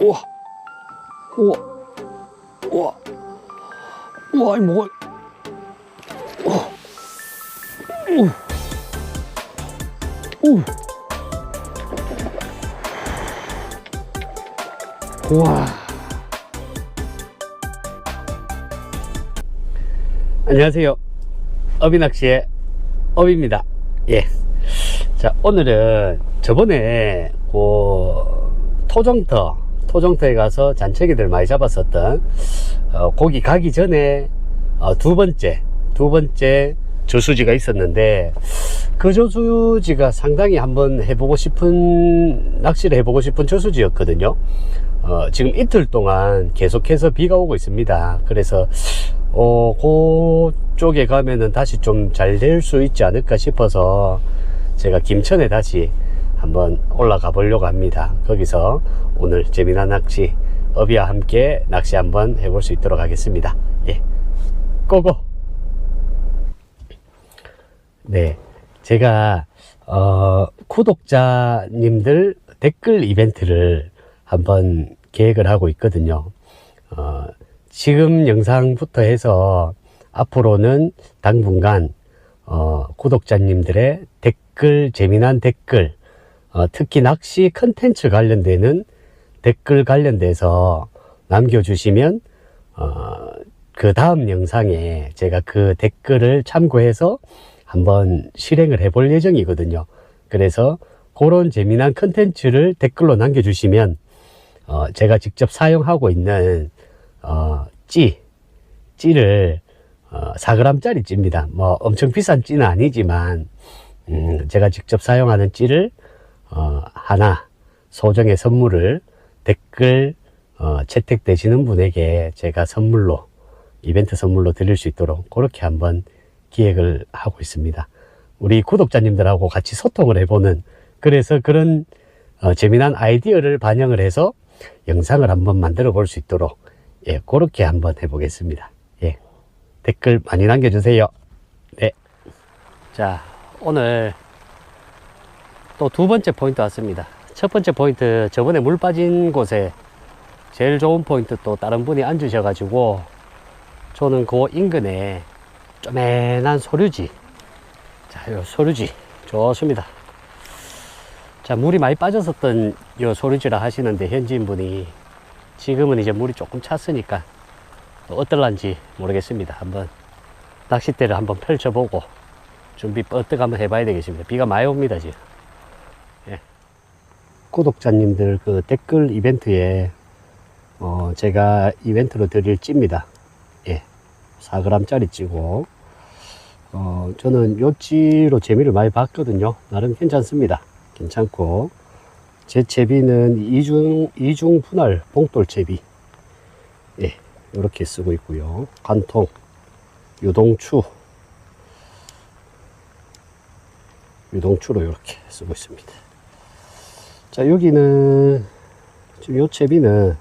우와. 우와. 우와. 우와 이 뭐가 우와. 우. 우. 우와. 안녕하세요. 어비낚시의 업입니다. 예. 자 오늘은 저번에 그 토종터 토종터에 가서 잔채기들 많이 잡았었던 어, 고기 가기 전에 어, 두 번째 두 번째 저수지가 있었는데 그 저수지가 상당히 한번 해보고 싶은 낚시를 해보고 싶은 저수지였거든요. 어, 지금 이틀 동안 계속해서 비가 오고 있습니다. 그래서 어, 그쪽에 가면은 다시 좀 잘 될 수 있지 않을까 싶어서 제가 김천에 다시 한번 올라가 보려고 합니다. 거기서 오늘 재미난 낚시, 어비와 함께 낚시 한번 해볼 수 있도록 하겠습니다. 예. 고고! 네. 제가, 어, 구독자님들 댓글 이벤트를 한번 계획을 하고 있거든요. 어, 지금 영상부터 해서 앞으로는 당분간 어, 구독자님들의 댓글 재미난 댓글 어, 특히 낚시 컨텐츠 관련되는 댓글 관련돼서 남겨주시면 어, 그 다음 영상에 제가 그 댓글을 참고해서 한번 실행을 해 볼 예정이거든요. 그래서 그런 재미난 컨텐츠를 댓글로 남겨주시면 어, 제가 직접 사용하고 있는 어, 찌, 찌를 어, 4g짜리 찌입니다. 뭐 엄청 비싼 찌는 아니지만 음, 제가 직접 사용하는 찌를 어, 하나 소정의 선물을 댓글 어, 채택되시는 분에게 제가 선물로 이벤트 선물로 드릴 수 있도록 그렇게 한번 기획을 하고 있습니다. 우리 구독자님들하고 같이 소통을 해보는 그래서 그런 어, 재미난 아이디어를 반영을 해서 영상을 한번 만들어 볼 수 있도록 예, 그렇게 한번 해보겠습니다. 예, 댓글 많이 남겨주세요. 네. 자, 오늘 또 두 번째 포인트 왔습니다. 첫 번째 포인트, 저번에 물 빠진 곳에 제일 좋은 포인트 또 다른 분이 앉으셔 가지고 저는 그 인근에 쪼매난 소류지. 자, 요 소류지. 좋습니다. 자, 물이 많이 빠졌었던 요 소류지라 하시는데 현지인 분이 지금은 이제 물이 조금 찼으니까 어떨란지 모르겠습니다. 한번 낚싯대를 한번 펼쳐보고 준비 뻗뜩 한번 해봐야 되겠습니다. 비가 많이 옵니다, 지금. 예. 구독자님들 그 댓글 이벤트에 어, 제가 이벤트로 드릴 찌입니다. 예. 4g짜리 찌고, 어, 저는 요 찌로 재미를 많이 봤거든요. 나름 괜찮습니다. 괜찮고, 제 채비는 이중, 이중 분할 봉돌 채비. 예. 이렇게 쓰고 있고요. 관통, 유동추, 유동추로 이렇게 쓰고 있습니다. 자, 여기는, 지금 요 채비는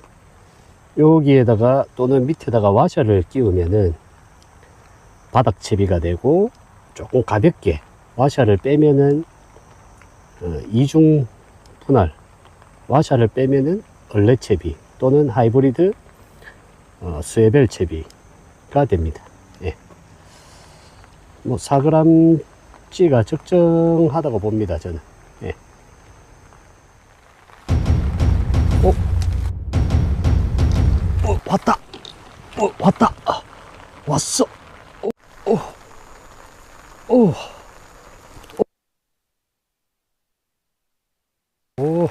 여기에다가 또는 밑에다가 와샤를 끼우면은 바닥 채비가 되고 조금 가볍게 와샤를 빼면은 어, 이중 분할 와샤를 빼면은 얼레 채비 또는 하이브리드 어, 스웨벨 채비가 됩니다. 예. 뭐 4g찌가 적정하다고 봅니다. 저는. 왔다. 어, 왔다. 아, 왔어. 어, 어, 어. 오,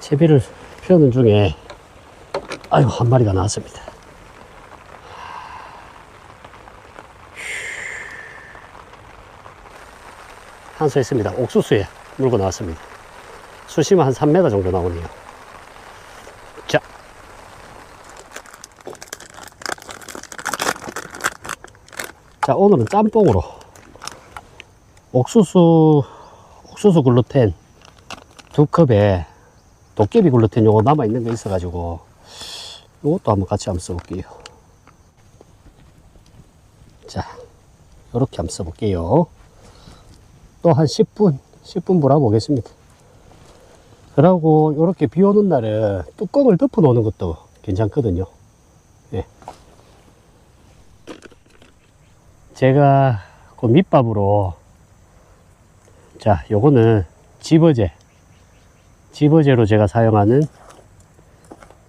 채비를 펴는 중에, 아이고, 한 마리가 나왔습니다. 한수 했습니다. 옥수수에 물고 나왔습니다. 수심은 한 3m 정도 나오네요. 자, 오늘은 짬뽕으로 옥수수, 옥수수 글루텐 두 컵에 도깨비 글루텐 요거 남아있는 거 있어 가지고 요것도 한번 같이 한번 써볼게요. 자, 요렇게 한번 써볼게요. 또 한 10분, 10분 불어보겠습니다. 그러고 이렇게 비 오는 날은 뚜껑을 덮어 놓는 것도 괜찮거든요. 예. 제가 그 밑밥으로 자 요거는 집어제 집어제로 제가 사용하는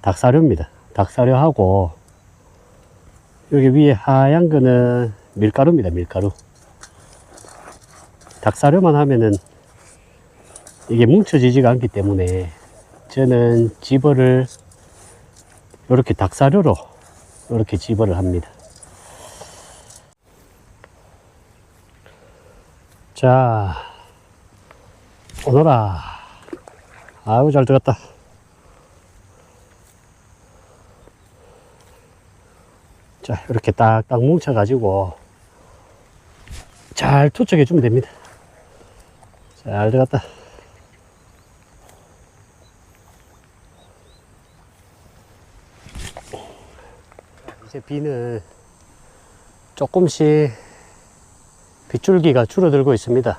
닭사료입니다. 닭사료하고 여기 위에 하얀 거는 밀가루입니다. 밀가루. 닭사료만 하면은 이게 뭉쳐지지가 않기 때문에 저는 집어를 이렇게 닭사료로 이렇게 집어를 합니다. 자, 오너라. 아유, 잘 들었다. 자, 이렇게 딱딱 뭉쳐가지고 잘 투척해 주면 됩니다. 잘 들어갔다. 이제 비는 조금씩 빗줄기가 줄어들고 있습니다.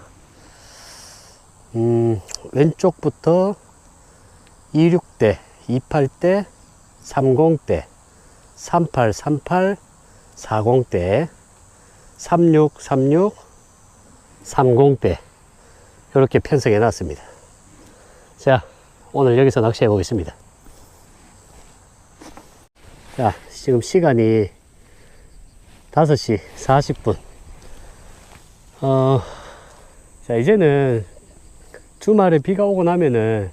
음, 왼쪽부터 26대, 28대, 30대, 38, 38, 40대, 36, 36, 30대 이렇게 편성해 놨습니다. 자, 오늘 여기서 낚시해 보겠습니다. 자, 지금 시간이 5시 40분. 어, 자, 이제는 주말에 비가 오고 나면은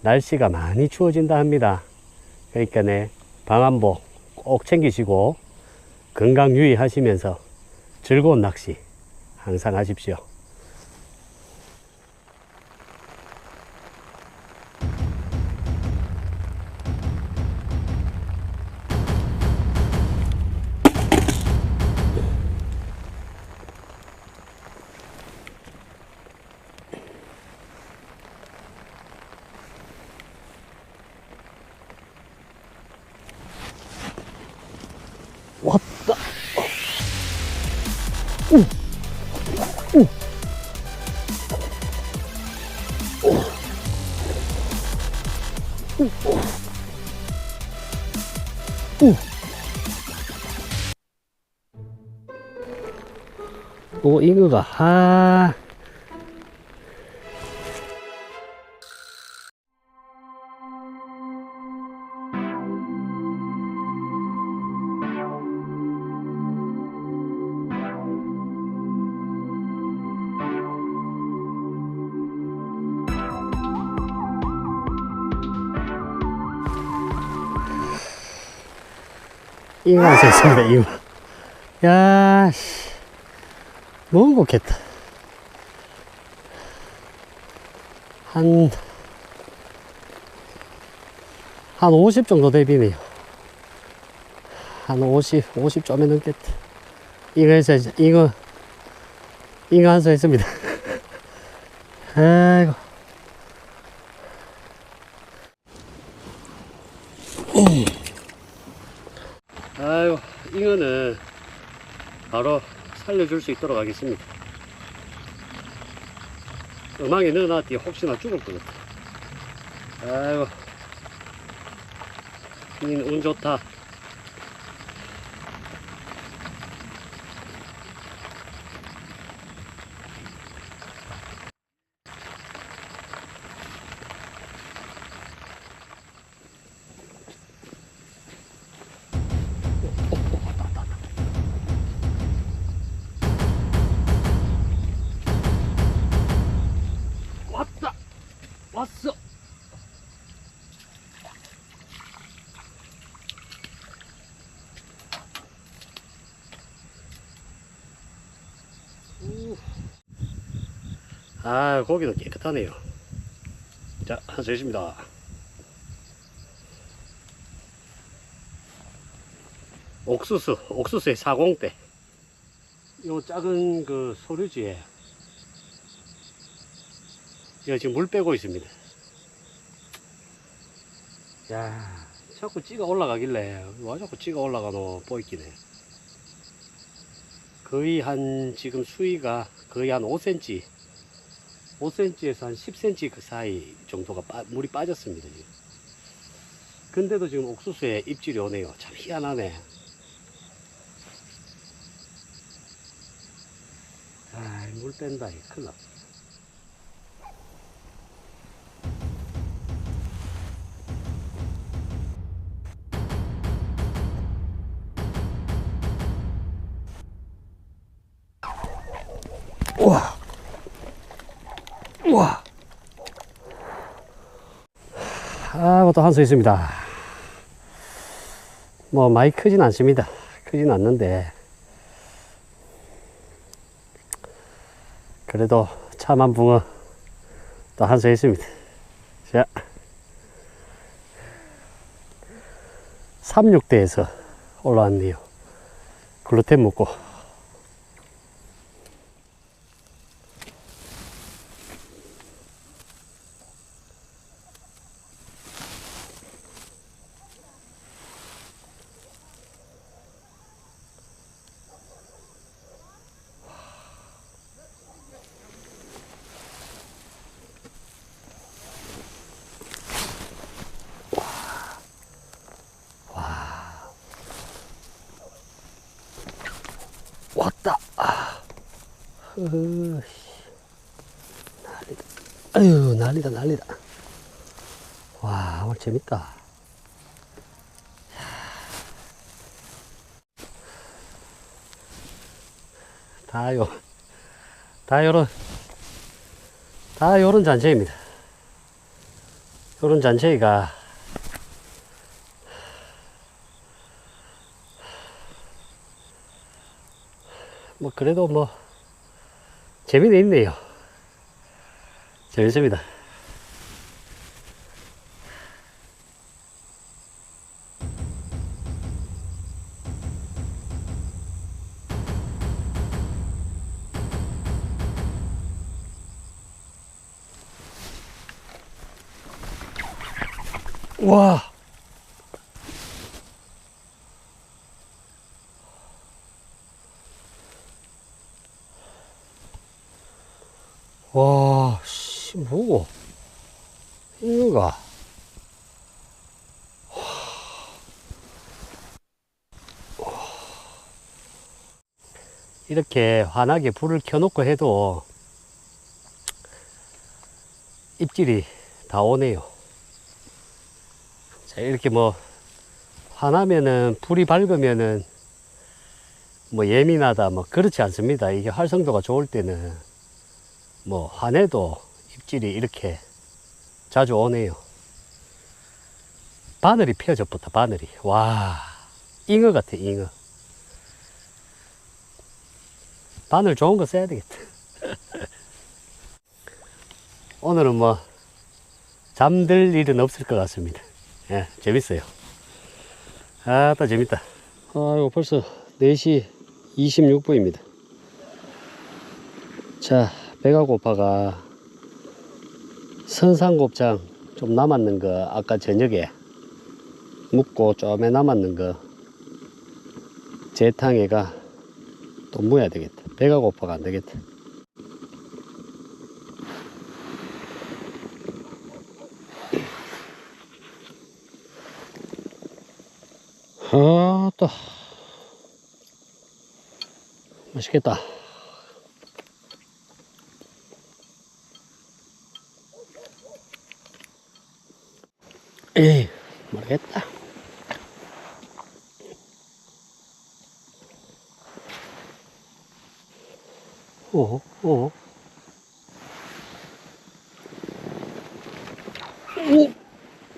날씨가 많이 추워진다 합니다. 그러니까 네, 방한복 꼭 챙기시고 건강 유의하시면서 즐거운 낚시 항상 하십시오. 오, 잉어가, 아. 잉어 안 샜습니다, 잉어. 야, 씨. 너무 좋겠다. 한, 한 50 정도 대비네요. 한 50, 50 좀에 넘겠다. 잉어에서, 잉어, 잉어 한수 했습니다. 아이고. 아이고, 잉어는 바로 살려 줄 수 있도록 하겠습니다. 음악에 넣어놨더니 혹시나 죽을 것 같아. 아이고, 운 좋다. 아, 고기도 깨끗하네요. 자, 하나 더 있습니다. 옥수수, 옥수수의 사공대. 요 작은 그 소류지에 이거 지금 물 빼고 있습니다. 야, 자꾸 찌가 올라가길래 와 자꾸 찌가 올라가노 보이기네. 거의 한 지금 수위가 거의 한 5cm, 5cm에서 한 10cm 그 사이 정도가 빠- 물이 빠졌습니다. 지금. 근데도 지금 옥수수에 입질이 오네요. 참 희한하네. 아, 물 뺀다. 이 큰일 났다. 우와. 우와. 아, 이것도 한 수 있습니다. 뭐, 많이 크진 않습니다. 크진 않는데. 그래도 참한 붕어 또 한 수 있습니다. 자. 36대에서 올라왔네요. 글루텐 먹고. 왔다. 아. 으, 난리다. 아유, 난리다, 난리다. 와, 오늘 재밌다. 다 요, 다 요런, 다 요런 잔치입니다. 요런 잔치가 뭐 그래도 뭐 재미는 있네요. 재밌습니다. 와, 씨, 뭐고? 이거가. 이렇게 환하게 불을 켜놓고 해도 입질이 다 오네요. 자, 이렇게 뭐, 환하면은, 불이 밝으면은, 뭐 예민하다, 뭐 그렇지 않습니다. 이게 활성도가 좋을 때는 뭐 환해도 입질이 이렇게 자주 오네요. 바늘이 펴졌부터 바늘이 와 잉어 같아 잉어. 바늘 좋은 거 써야 되겠다. 오늘은 뭐 잠들 일은 없을 것 같습니다. 예, 재밌어요. 아따 재밌다. 아이고 벌써 4시 26분입니다. 자, 고파가 선상곱창 좀 남았는 거 아까 저녁에 묵고 좀에 남았는 거 재탕에가 또 무야 되겠다. 배가 고파가 안 되겠다. 아, 또 맛있겠다. 에이, 모르겠다. 오, 오. 오,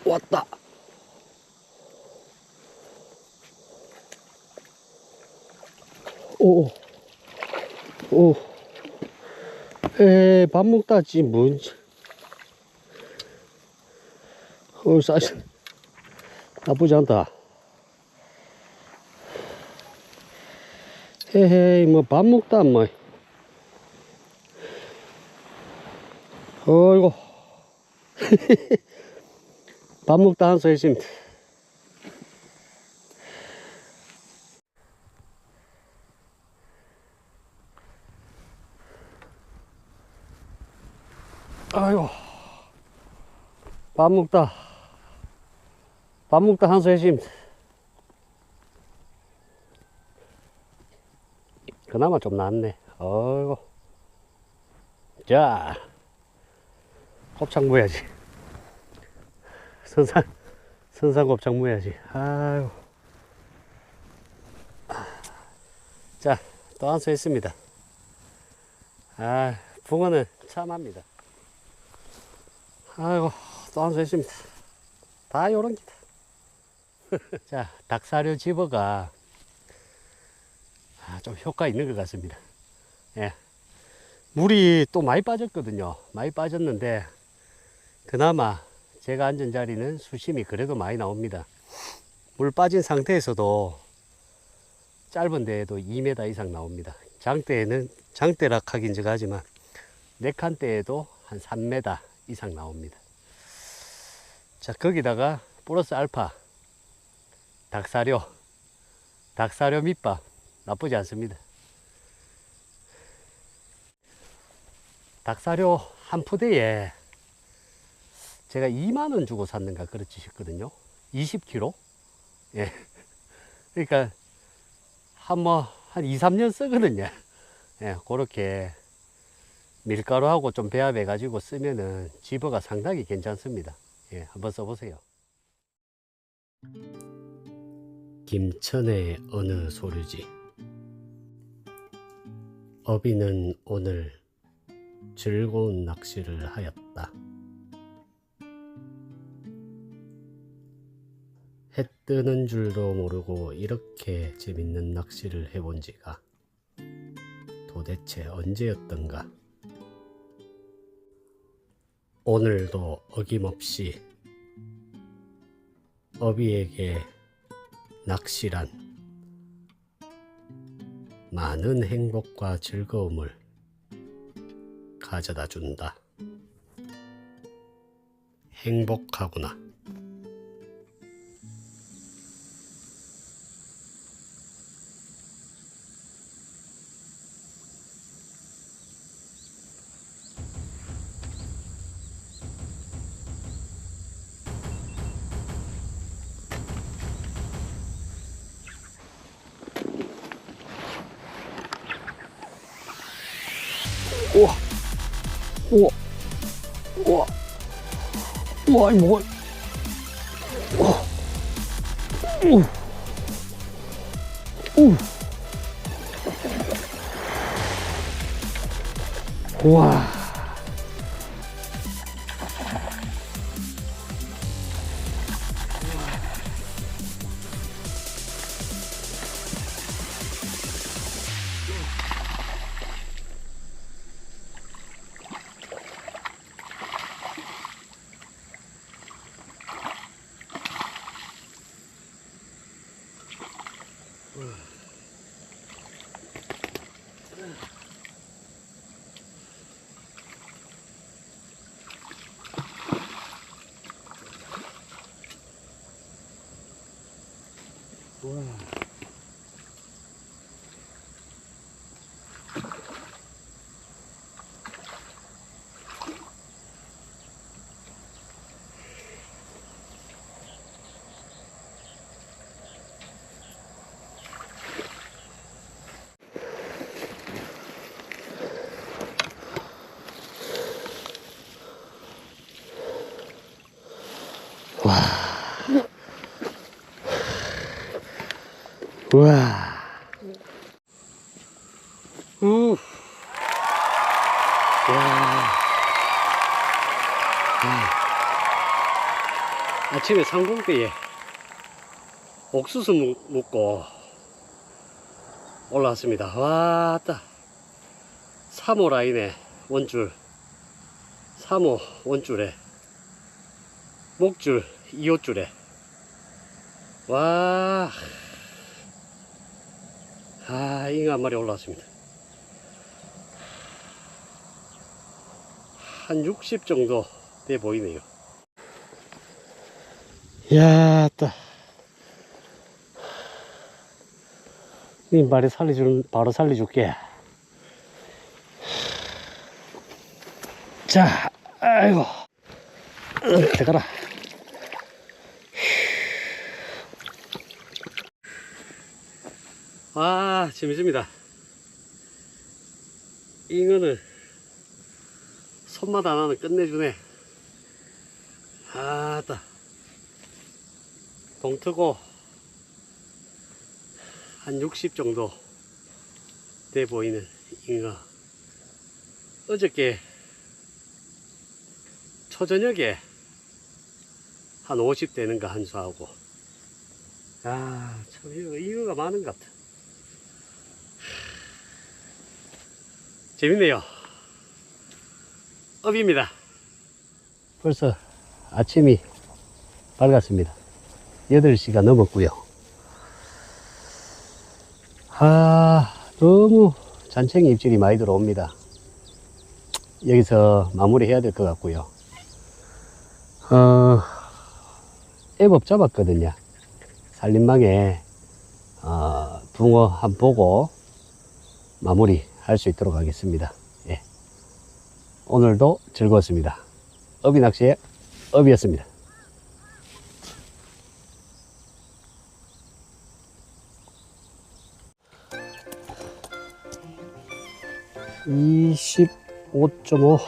왔다. 오, 오. 에, 밥 먹다 지, 뭔. 어, 사실, 나쁘지 않다. 헤헤이, 뭐, 밥 먹다, 뭐. 어이구. 밥 먹다 한소 했습니다. 아이고. 밥 먹다. 밥 먹다 한수 해심. 그나마 좀 낫네. 어이구. 자. 곱창 무야지. 선산, 선산 곱창 무야지. 아이고. 자, 또 한 수 했습니다. 아, 붕어는 참합니다. 아이고, 또 한 수 했습니다. 다 요런 기다. 자, 닭사료 집어가 아, 좀 효과 있는 것 같습니다. 예. 물이 또 많이 빠졌거든요. 많이 빠졌는데, 그나마 제가 앉은 자리는 수심이 그래도 많이 나옵니다. 물 빠진 상태에서도 짧은 데에도 2m 이상 나옵니다. 장대에는 장대락 하긴 제가 하지만 네칸 대에도 한 3m 이상 나옵니다. 자, 거기다가 플러스 알파 닭사료 닭사료 밑밥 나쁘지 않습니다. 닭사료 한 푸대에 제가 2만 원 주고 샀는가 그렇지 싶거든요. 20kg. 예. 그러니까 한 뭐 한 2, 3년 쓰거든요. 예, 그렇게 밀가루하고 좀 배합해 가지고 쓰면은 집어가 상당히 괜찮습니다. 예, 한번 써보세요. 김천의 어느 소류지 어비는 오늘 즐거운 낚시를 하였다. 해 뜨는 줄도 모르고 이렇게 재밌는 낚시를 해본 지가 도대체 언제였던가. 오늘도 어김없이 어비에게 낚시란 많은 행복과 즐거움을 가져다 준다. 행복하구나. 우와, 우와, 우와, 우와, 이 뭐야? 우 우와. 우. 와. 아. 아침에 상봉대에 옥수수 묵- 묵고 올라왔습니다. 왔다. 3호 라인에 원줄, 3호 원줄에 목줄 2호줄에 와. 아, 잉어 한 마리 올라왔습니다. 한 60 정도 돼 보이네요. 야, 따. 이 말이 살려주는, 바로 살려줄게. 자, 아이고. 어, 들어가라. 아, 재밌습니다. 잉어는 손맛 하나는 끝내주네. 아따. 동트고 한 60 정도 돼 보이는 잉어. 어저께 초저녁에 한 50 되는가 한수하고. 아, 참, 이거, 잉어가 많은 것 같아. 재밌네요. 업입니다. 벌써 아침이 밝았습니다. 8시가 넘었고요. 아, 너무 잔챙이 입질이 많이 들어옵니다. 여기서 마무리 해야 될 것 같고요. 어, 애법 잡았거든요. 살림망에, 어, 붕어 한 보고 마무리 할 수 있도록 하겠습니다. 예. 오늘도 즐거웠습니다. 어비 낚시의 업이었습니다. 이십오 점 오.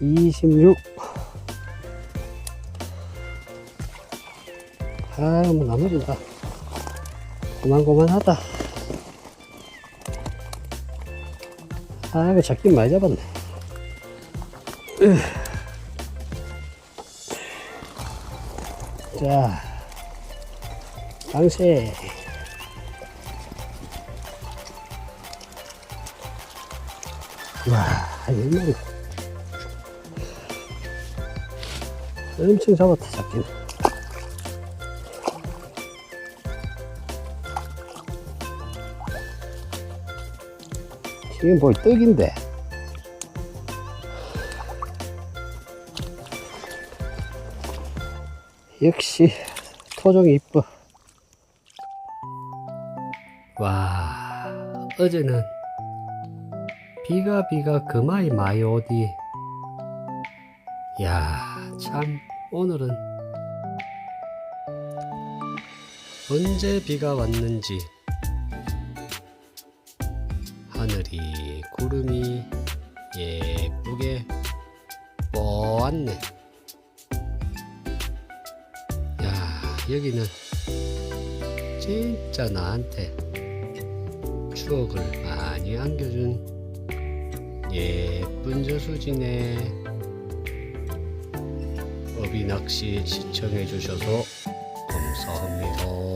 이십육. 아, 뭐 나눠준다. 고만고만하다. 아, 이거 잡긴 많이 잡았네. 으. 자, 방세. 와, 옛날에 엄청 잡았다, 잡긴. 이게 뭘 떡인데. 역시 토종이 이뻐. 와, 어제는 비가 비가 그마이 많이 오디. 야, 참 오늘은 언제 비가 왔는지 여기는 진짜 나한테 추억을 많이 안겨준 예쁜 저수지네. 어비 낚시 시청해 주셔서 감사합니다.